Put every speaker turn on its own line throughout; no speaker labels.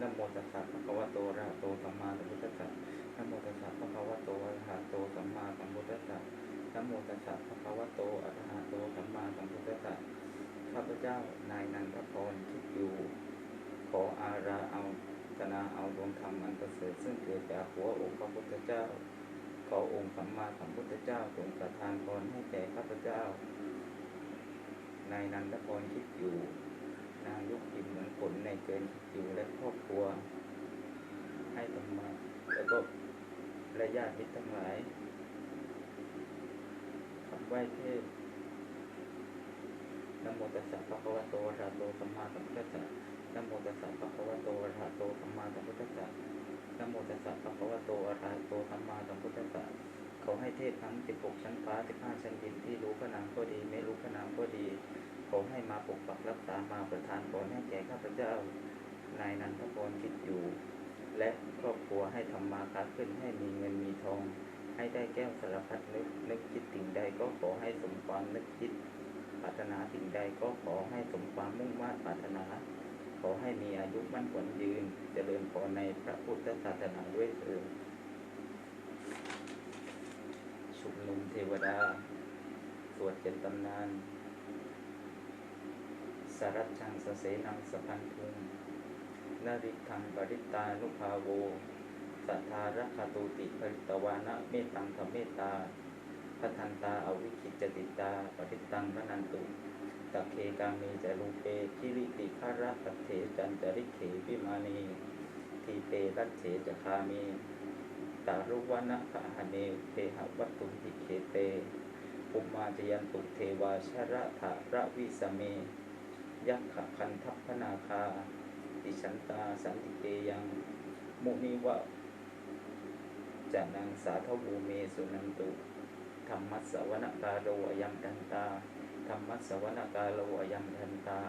นะโมตัสสะภะคะวะโตอะระหะโตสัมมาสัมพุทธัสสะนะโมตัสสะภะคะวะโตอะระหะโตสัมมาสัมพุทธัสสะนะโมตัสสะภะคะวะโตอะระหะโตสัมมาสัมพุทธัสสะข้าพเจ้านายนันทพรคิดอยู่ ขออาราเอาตนาเอาดวงธรรมอันประเสริฐซึ่งเกิดจากหัวองค์พระพุทธเจ้า ขอองค์สัมมาสัมพุทธเจ้าทรงประทานพรให้แก่ข้าพเจ้านายนันทพรคิดอยู่ นางยุกินเหมือนผลในเกินคิดอยู่และครอบครัว ให้ธรรมะแล้วก็ระยะมิตรทั้งหลายคำไหว้เทพนโมตัสสะภะคะวะโตอะระหะโตสัมมาสัมพุทธัสสะนโมตัสสะภะคะวะโตอะระหะโตสัมมาสัมพุทธัสสะนโมตัสสะภะคะวะโตอะระหะโตสัมมาสัมพุทธัสสะขอให้เทพทั้ง 16 ชั้นฟ้า 15 ชั้นดินที่รู้พระนามก็ดี ไม่รู้พระนามก็ดี ขอให้มาปกปักรักษามาประทานพรให้แก่ข้าพเจ้านายนันทพรคิดอยู่ และครอบครัวให้ทำมาค้าขึ้นให้มีเงินมีทอง ให้ได้แก้วสารพัดนึกนึกคิดสิ่งใดก็ขอให้สมความนึกคิดปรารถนาสิ่งใดก็ขอให้สมความมุ่งมา่ปรารถนา ขอให้มีอายุมั่นขวัญยืน เจริญพรในพระพุทธศาสนาด้วยเถิดชุมนุมเทวดา สวดเจ็ดตำนาน สรัจชังสเสนังสพันธุงนาริทังปริตานุภาโว สัทธารัคตุติปริตวานะเมตังธรรมเมตตาพัทันตาอวิคิจติตาปริตังพนันตุตะเคกามีจารูเปคิริติฆาระตัเถจันจริเขวิมานีทีเปรัตเถจคามีตารุวนะขะหเนเทหวัตตุหิเคเตปุมมาจยันตุเทวาชระถะระวิสเม ยักขะคันทัพพนาคาติชันตาสันติเกยังมุนิวะจานังสาทวูเมสุนันตุธรรมัสสวนกาโรยัมทันตาธรรมัสสวนกาโรยัมทันตา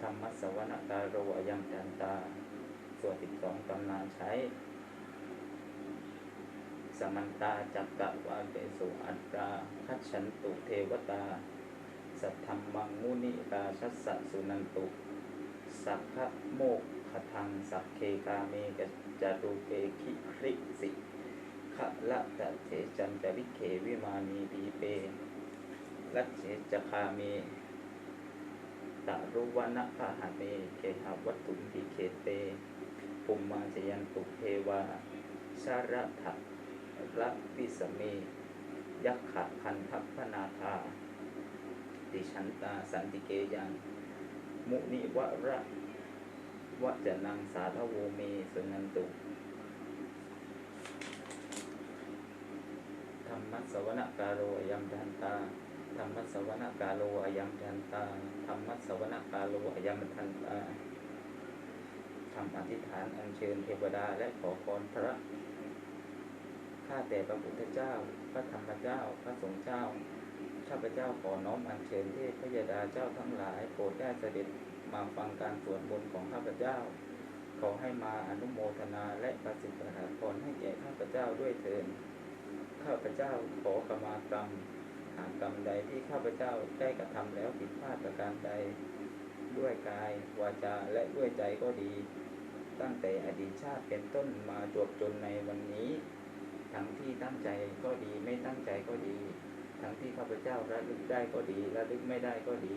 ธรรมัสสวนกาโรยัมทันตาส่วนติดสองตำนานใช้ สมันตาจักกะวาเกสุอัตราคัจฉันตุเทวตา สัทธรรมังมุนิราชัสสะสุนันตุ สัพพะโมกขทังสัพเคกาเมกจารุเปคิคริสิขะละตะเถจันจริเขวิมานีปีเปลัจเจคาเมตะรุวนะพะหะเมเคหาวัตถุปิเคเตปุมมาจยันตุเทวาชาระถะละวิสเมยักขะคันทัพพนาคา ติชันตา สันติเกยัง มุนิวะระวะจะนังสาทโวเมสุนันตุธรรมสวนกาโรยัมทันตาธรรมสวนกาโลอยัมทันตาธรรมสวนกาโลอยัมทันตาทำอธิษฐานอัญเชิญเทวดาและขอพรพระข้าแต่พระพุทธเจ้า พระธรรมเจ้า พระสงฆ์เจ้า ข้าพเจ้าขอน้อมอัญเชิญเทพพยดาเจ้าทั้งหลายโปรดได้เสด็จมาฟังการสวดมนต์ของข้าพเจ้า ขอให้มาอนุโมทนาและประสิทธิพรให้แก่ข้าพเจ้าด้วยเถิดข้าพเจ้าขอขมากรรมหากกรรมใดที่ข้าพเจ้าได้กระทำแล้วผิดพลาดประการใด ด้วยกายวาจาและด้วยใจก็ดี ตั้งแต่อดีตชาติเป็นต้นมาจวบจนในวันนี้ ทั้งที่ตั้งใจก็ดีไม่ตั้งใจก็ดี ทั้งที่ข้าพเจ้าระลึกได้ก็ดีระลึกไม่ได้ก็ดี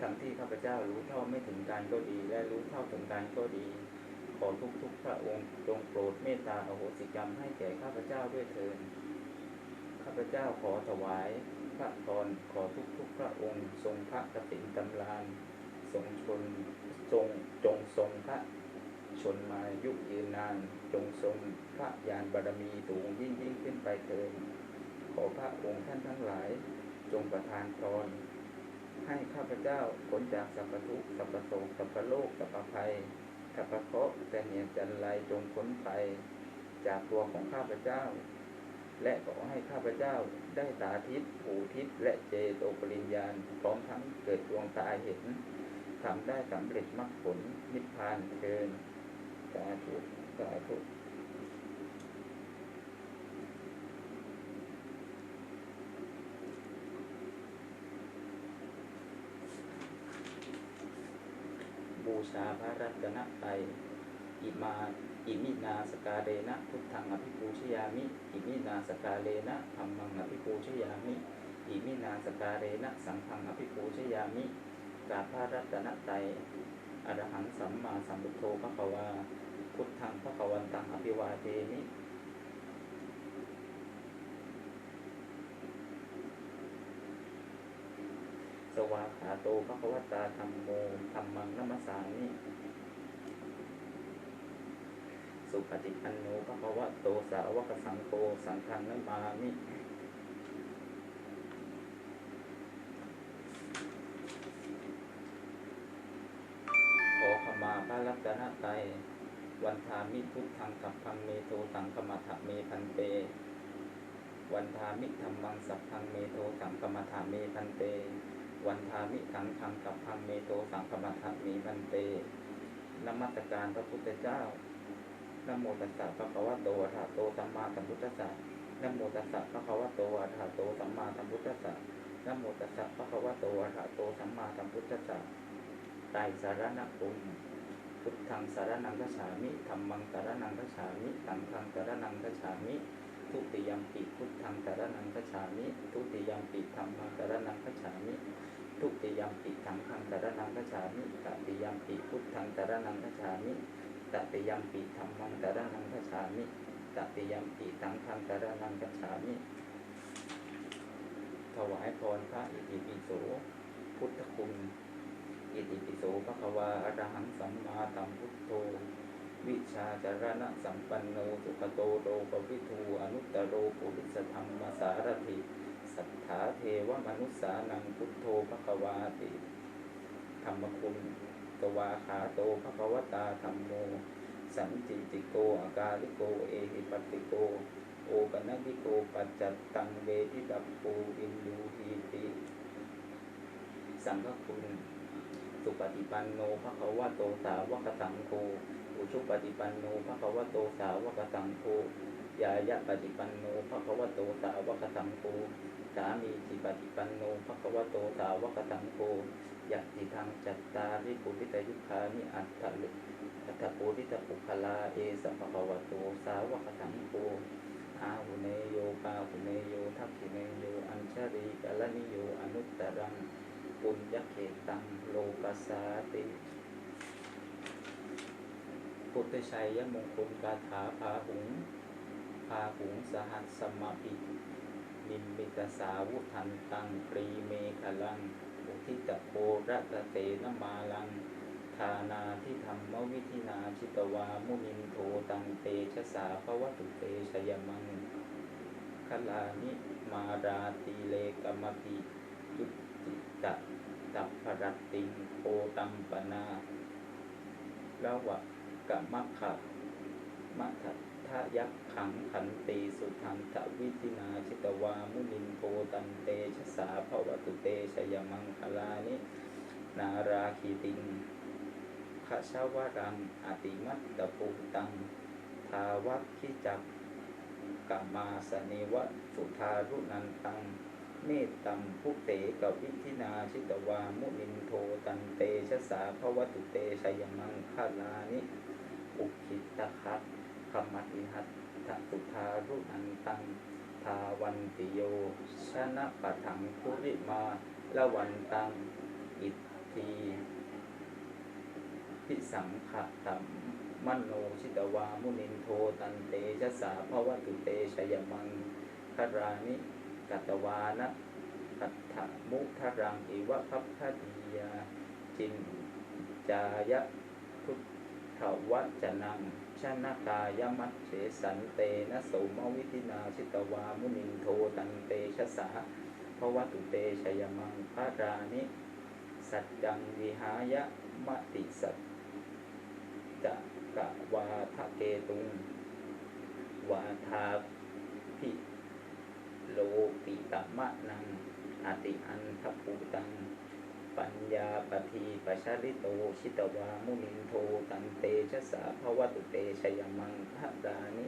ทั้งที่ข้าพเจ้ารู้เท่าไม่ถึงการก็ดี และรู้เท่าถึงการก็ดี ขอทุกทุกพระองค์จงโปรดเมตตาอโหสิกรรมให้แก่ข้าพเจ้าด้วยเถิดข้าพเจ้าขอถวายพระพรขอทุกทุกพระองค์ ทรงพระกฐินตำรานทรงชนทรงจงทรงพระชนมายุยืนนาน จงทรงพระญาณบารมีสูงยิ่งยิ่งขึ้นไปเถิด ขอพระองค์ท่านทั้งหลาย จงประทานพรให้ข้าพเจ้าพ้นจากสัพพทุกสัพพโศกสัพพโลกสัพพภัยสัพพเคราะห์แต่เหตุจันไรจงพ้นไปจากตัวของข้าพเจ้า และขอให้ข้าพเจ้าได้ตาทิพย์หูทิพย์และเจโตปริญญาณพร้อมทั้งเกิดดวงตาเห็นทำได้สำเร็จมรรคผลนิพพานเทินสาธุสาธุ บู ชาพระรัตนตรัยอิมาอิมินาสกาเลนะพุทธังอภิปูชยามิ อิมินาสกาเลนะธรรมังอภิปูชยามิ อิมินาสกาเลนะสังฆังอภิปูชยามิกราบพระรัตนตรัยอรหังสัมมาสัมพุทโธพระขวาพุทธังพระขวันตังอภิวาเทมิ สวาขาโตพระควตาธรรมโมธรรมังนัมสามิสุปฏิปันโนพระควโตสาวกสังโฆสังฆังนัมามิขอขมาพระรัตนตรัยวันทามิพุทธังกัปพังเมโตตังกมัฏฐเมพันเต วันทามิธรรมังสัพพังเมโตสังกมัฏฐเมพันเต วันทามิสังขังกับพังเมโตสังกมัฏฐเมพันเตนมัสการพระพุทธเจ้านะโมตัสสะภะคะวะโตอะระหะโตสัมมาสัมพุทธัสสะนะโมตัสสะภะคะวะโตอะระหะโตสัมมาสัมพุทธัสสะนะโมตัสสะภะคะวะโตอะระหะโตสัมมาสัมพุทธัสสะไตรสารณปุญพุทธังสารนังคัจฉามิธรรมังสารนังคัจฉามิสังฆังสารนังคัจฉามิ ทุติยมปิพุทธังสารนังคัจฉามิ ทุติยมปิธรรมังสารนังคัจฉามิ ทุติยมปิสังฆังสารนังคัจฉามิตติยมปิพุทธังสารนังคัจฉามิตติยมปิธรรมังสารนังคัจฉามิตติยมปิสังฆังสารนังคัจฉามิ ถวายพรพระอิติปิโสพุทธคุณอิติปิโสภะควาอรหังสัมมาสัมพุทโธวิชาจารณะสัมปันโนสุขโตโลกวิทูอนุตตโรปุริสธรรมสารถิ สัทธาเทวมนุสสานังพุทโธภคะวาติธรรมคุณตวาขาโตภคะวตาธรรมโม สันติติโกอากาลิโกเอหิปัติโก โอปนัติโกปัจจัตตังเวทิตัปปูวินยูทีติ สังฆคุณ สุปฏิปันโนภคะวโตสาวกสังโฆอุชุปฏิปันโนภะควโตสาวกสังโฆยายะปฏิปันโนภะควโตสาวกสังโฆ สามีจิปฏิปันโนภะควโตสาวกสังโฆยะติทางจัตตาริปุริตยุคานิอัตถะลุอัตถปุริตปุคลาเอสะภะควโตสาวกสังโฆอาหุเนโยปาหุเนโยทักขิเนโยอัญชรีกลนิโยอนุตตรังปุญญเขตังโลกัสสาติพุทธชัยยมงคลกาถาพาหุงพาหุงสหัสสมปิ นิมมิตสาวุทันตังปรีเมฆลังอุทิตโพระตะเตนมาลังทานาทิธรรมวิธินาชิตวามุนินโทตังเตชะสาภวตุเตชยมังคลานิมาราตีเลกมปิยุติตะตัพพรตติงโพตัมปนาละวะกะมะขะมะทะ ทะยักขังขันตีสุทันตวิธินาชิตวามุนินโทตันเตชะสาภวตุเตชยมังคลานิ นาราคีติงขชาวรังอติมัตตปุตัง ทาวัคคิจักกามาสเนวะสุทารุนันตัง เมตตัมพุเตกวิธินาชิตวามุนินโทตันเตชะสาภวตุเตชยมังคลานิ อุคิตะคัต ขมัติหัตถสุทารุอันตังทาวันติโยชนะปะถังคุริมาละวันตัง อิทธีพิสังขะตัมมโนชิตวามุนินโทตันเตชะสาภวตุเตชยมังคารานิกัตวานะอัฏฐมุทรังอิวะพัพพติยาจินจายะ วัจนังชนกายมัตเฉสันเตนะสมวิธินาชิตวามุนินโทตันเตชะสาภวตุเตชยมังพระรานิ สัจจังวิหายะมติสัจจะกะวาทะเกตุง วาทาพิโลปิตมะนังอติอันทภูตัง ปัญญาปทีปชาริโตชิตวามุนินโทตันเตชะสาภวตุเตชยมังพระดานิ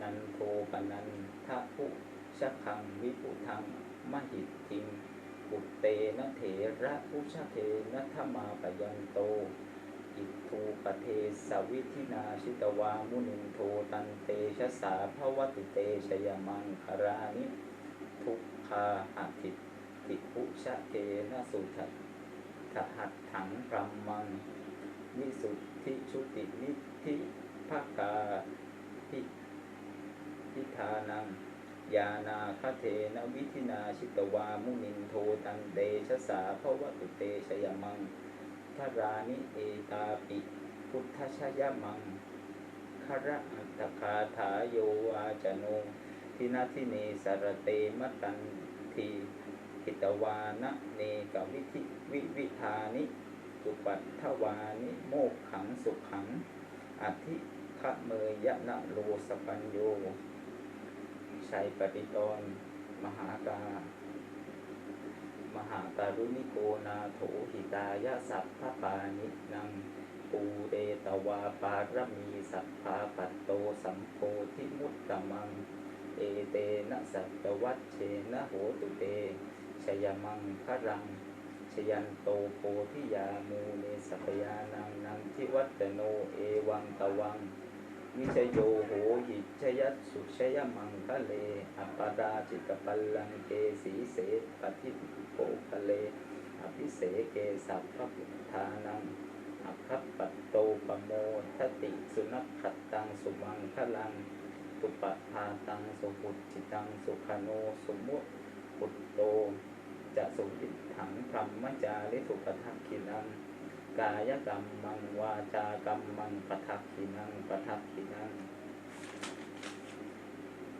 นันโทปนันทะพุชะคังวิปุทังมหิตทิงบุตเตนะเถระพุชะเทนะธมาปยันโต อิทูปเทสวิธินาชิตวามุนินโทตันเตชะสาภวตุเตชยมังคารานิ ทุกขาอาทิ ติภุชะเกนะสุทัตถหัตถังพรัมมังวิสุทธิชุตินิธิภกาทิทิธานังยานาคเทนวิธินาชิตวามุนินโทตันเตชสาภวตุเตชยมังทรานิเอตาปิพุทธชยมังคระอัตคาถาโยวาจโนทินาทิเนสารเตมตันที หิตวานะเนกวิธิวิวิธานิสุปัตถวานิโมกขังสุขขัง อธิขะเมยยะนะโลสปัญโย ชัยปฏิตรมหากามหาการุณิโกนาโถหิตายะสัพพปานินังปูเดตวาปารมีสัพพาปัตโตสัมโพธิมุตตมัง เอเตนะสัตวัชเชนะโหตุเต ชยมังครังชยันโตโพธิยามูเนสัพยานังนันทิวัตโนเอวังตวังวิชโยโหหิชยัสสุชยมังคะเลอัปปดาจิตปัลลังเกสีเสปฏิโภคะเลอภิเสเกสัพพพุทธานังอัคคปัตโตปโมทติสุนัขขัตตังสุมังคะลังตุปะทาตังสุปุจิตังสุขโนสมุตปุตโต จะสุติถังพรหมจาริสุปทักขินังกายกรรมมังวาจากรรมมังปทักขินังปทักขินัง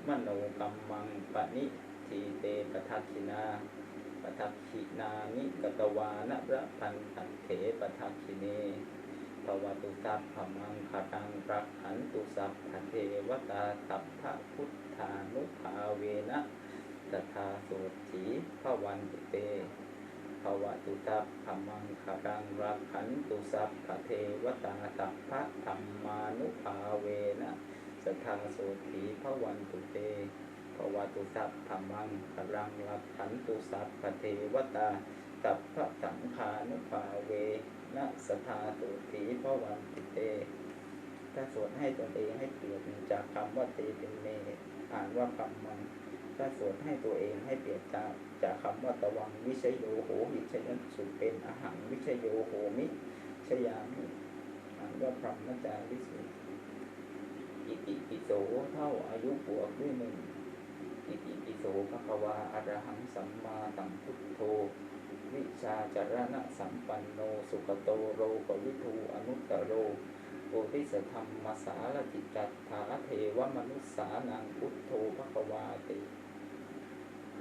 มโนกรรมมังปณิทีเตปทักขินาปทักขินานิกตวานะระพันตัเถปทักขิเนภวตุสัพพมังคารังรักขันตุสัพพเทวตาสัพพะพุทธานุภาเวนะ ตถาโสถีพระวันตุเตภวตุสัพพมังคารังรักขันตุสัพพเทวตาสัพพะธรรมานุภาเวนะสทาโสถีพระวันตุเตภวตุสัพพมังคารังรักขันตุสัพพเทวตาสัพพะสังฆานุภาเวนะสทาตุถีพระวันติเตถ้าสวดให้ตนเองให้เปลี่ยนจากคำว่าเตเป็นเมอ่านว่าคำมัง ถ้าสวดให้ตัวเองให้เปลี่ยนจากจากคำว่าตะวังวิชโยโหหิชยันสุเป็นอาหารวิชโยโหมิชยามิอ่านว่าพรหมจาริสุอิติปิโสเท่าอายุบวกด้วยหนึ่งอิติปิโสภควาอรหังสัมมาสัมพุทโธ วิชาจารณะสัมปันโนสุขโตโรกวิทูอนุตตโรโอทิสธรรมสารติตจัตถาเทวมนุษสานังพุทโธภควาติ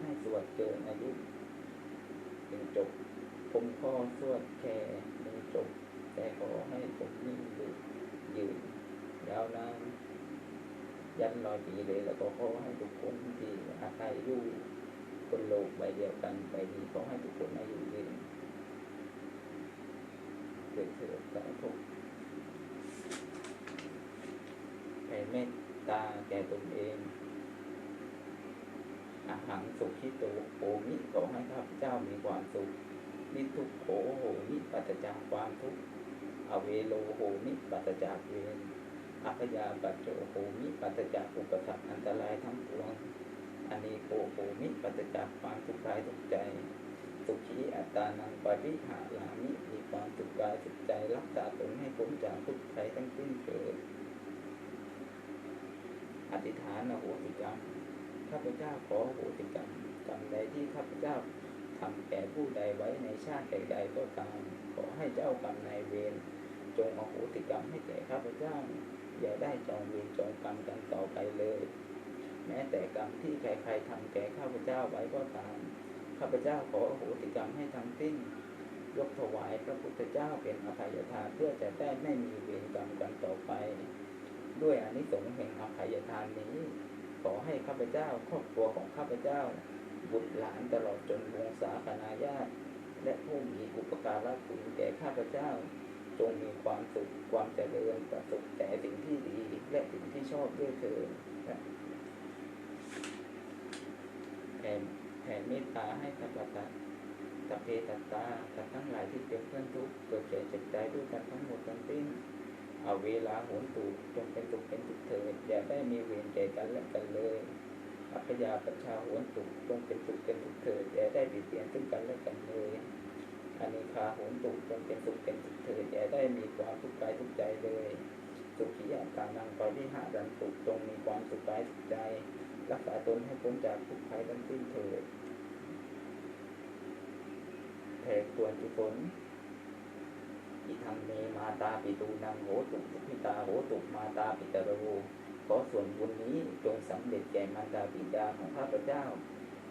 ให้สวดเกินอายุถึงจบ ผมก็สวดแค่หนึ่งจบ แต่ขอให้ผมนิ่งอยู่ยืนยาวนานยันร้อยปีเลยแล้วก็ขอให้ทุกคนที่อาศัยอยู่บนโลกใบเดียวกันใบนี้ขอให้ทุกคนอายุยืนเกิดเถิดสาธุแผ่เมตตาแก่ตนเอง อาหารสุขิโตโอมิขอให้ข้าพเจ้ามีความสุขนิทุกโขโหมิปัจจากความทุกข์อเวโลโหมิปัจจากเวรอัพยาปัจโจโหมิปัจจากอุปสรรคอันตรายทั้งปวงอเนโกโหมิปัจจากความทุกข์กายทุกใจสุขีอัตานังปริหาลามิมีความสุขกายสุขใจรักษาตนให้พ้นจากทุกข์ภัยทั้งสิ้นเถิดอธิษฐานอโหสิกรรม ข้าพเจ้าขอโหสิกรรมกรรมใดที่ข้าพเจ้าทำแก่ผู้ใดไว้ในชาติใดๆก็ตามขอให้เจ้ากรรมนายเวรจงอโหสิกรรมให้แก่ข้าพเจ้า อย่าได้จองเวรจองกรรมกันต่อไปเลย แม้แต่กรรมที่ใครๆทำแก่ข้าพเจ้าไว้ก็ตามข้าพเจ้าขออโหสิกรรมให้ทั้งสิ้นยกถวายพระพุทธเจ้าเป็นอภัยทานเพื่อจะได้ไม่มีเวรกรรมกันต่อไป ด้วยอนิสงส์แห่งอภัยทานนี้ อให้ข้าพเจ้า ครอบครัวของข้าพเจ้า บุตรหลานตลอดจนวงศาคณาญาติและผู้มีอุปการะคุณแก่ข้าพเจ้า จงมีความสุขความเจริญประสบแต่สิ่งที่ดีและสิ่งที่ชอบด้วยเถิดแผ่แผ่เมตตาให้สัพพะสัพเพตัตตาสัตว์ทั้งหลายที่เป็นเพื่อนทุกข์เกิดแก่เจ็บใจด้วยกันทั้งหมดทั้งสิ้น เอาเวลาโหนตูจงเป็นสุขเป็นสุขเถิดอย่าได้มีเวรแก่กันและกันเลยอัพยาประชาโหนตูจงเป็นสุขเป็นสุขเถิดอย่าได้บิดเบียนซึ่งกันและกันเลยอานิคาโหนตูจงเป็นสุขเป็นสุขเถิดอย่าได้มีความทุกข์กายทุกข์ใจเลยสุขียาตานังปริหารันตุจงมีความสุขกายสุขใจ รักษาตนให้พ้นจากทุกภัยทั้งสิ้นเถิดแผ่ตัวนกุศล อิทังเมมาตาปิตูนังโหตุสุขิตาโหตุมาตาปิตรโวขอส่วนบุญนี้จงสำเร็จแก่มารดาบิดาของข้าพเจ้า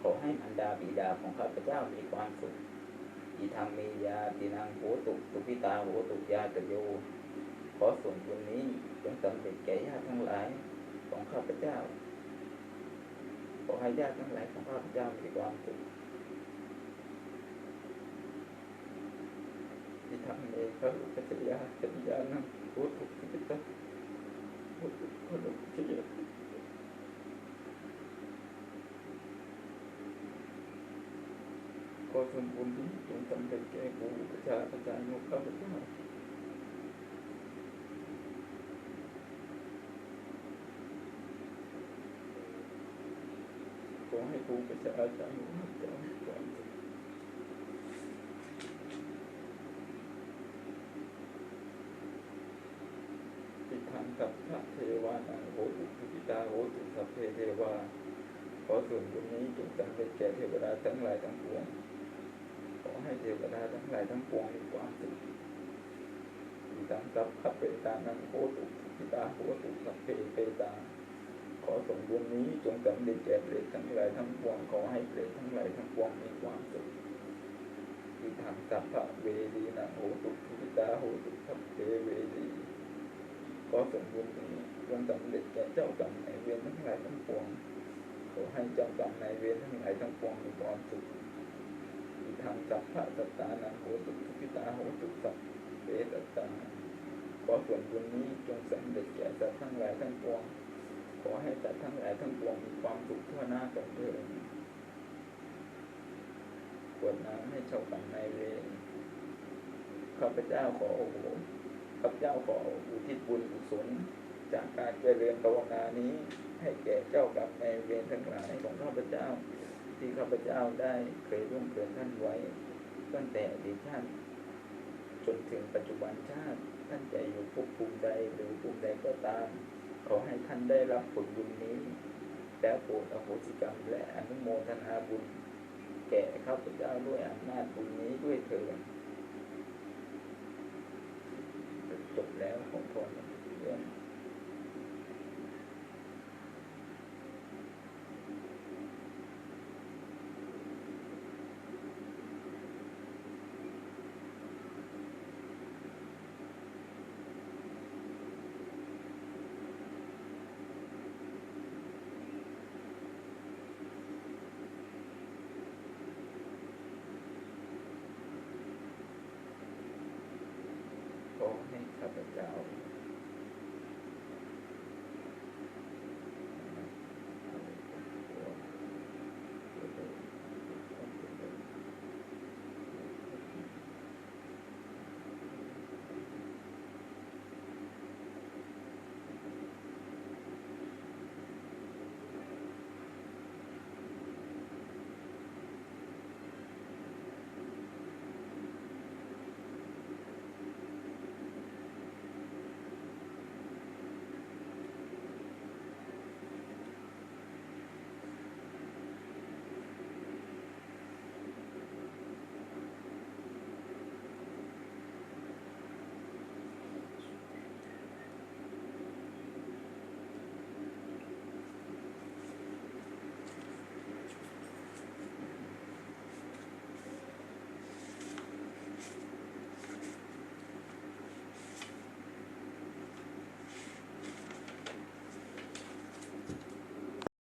ขอให้มารดาบิดาของข้าพเจ้ามีความสุขอิทังเมยาตินังโหตุสุขิตาโหตุยาตโย ขอส่วนบุญนี้จงสำเร็จแก่ญาติทั้งหลายของข้าพเจ้า ขอให้ญาติทั้งหลายของข้าพเจ้ามีความสุข ที่ทำเองก็ปัจจยาสัญญานังโหตุกิจตะโหตุโหตุกิจตะขอส่วนบุญนี้จงสำเร็จแก่กูประชาประชาโยข้าพเจ้าขอให้ครูประชาอาจารย์ของข้าพเจ้ามีความสุข ติทางกับพะเทวานังโหตุปิตาโหตุสัพเพเทวา ขอส่วนบุญนี้จงสำเร็จแก่เทวดาทั้งหลายทั้งปวง ขอให้เทวดาทั้งหลายทั้งปวงมีความสุขติทางกับพะเปตานังโหตุปิตาโหตุสัพเพเปตา ขอส่งบุญนี้จงสำเร็จแก่เปรตทั้งหลายทั้งปวง ขอให้เปรตทั้งหลายทั้งปวงมีความสุขอิทังสัพพะเวรีนะโหตุทิตาโหตุสัพเพเวรี ขอส่งบุญนี้จงสำเร็จแก่เจ้ากรรมนายเวรทั้งหลายทั้งปวงขอให้เจ้ากรรมนายเวรทั้งหลายทั้งปวงมีความสุขอิทังสัพพะสัตตานังโหตุทิตาโหตุสัพเพสัตตาขอส่วนบุญนี้จงสำเร็จแก่สัตว์ทั้งหลายทั้งปวง ขอให้สัตว์ทั้งหลายทั้งปวงมีความสุขทั่วหน้ากันเถิดกวดน้ำให้เจ้ากรรมนายเวรข้าพเจ้าขอโอ้โห ข้าพเจ้าขออุทิศบุญกุศลจากการเจริญภาวนานี้ ให้แก่เจ้ากรรมนเวรทั้งหลายของข้าพเจ้า ที่ข้าพเจ้าได้เคยร่วมเกินท่านไว้ ตั้งแต่อดีตชาติจนถึงปัจจุบันชาติท่านจะอยู่ภพภูมิใดหรือภูมิใดก็ตาม ขอให้ท่านได้รับผลบุญนี้แล้วโปรดอโหสิกรรมและอนุโมทนาบุญ แก่ข้าพเจ้าด้วยอำนาจบุญนี้ด้วยเถิด แล้วของพรอค์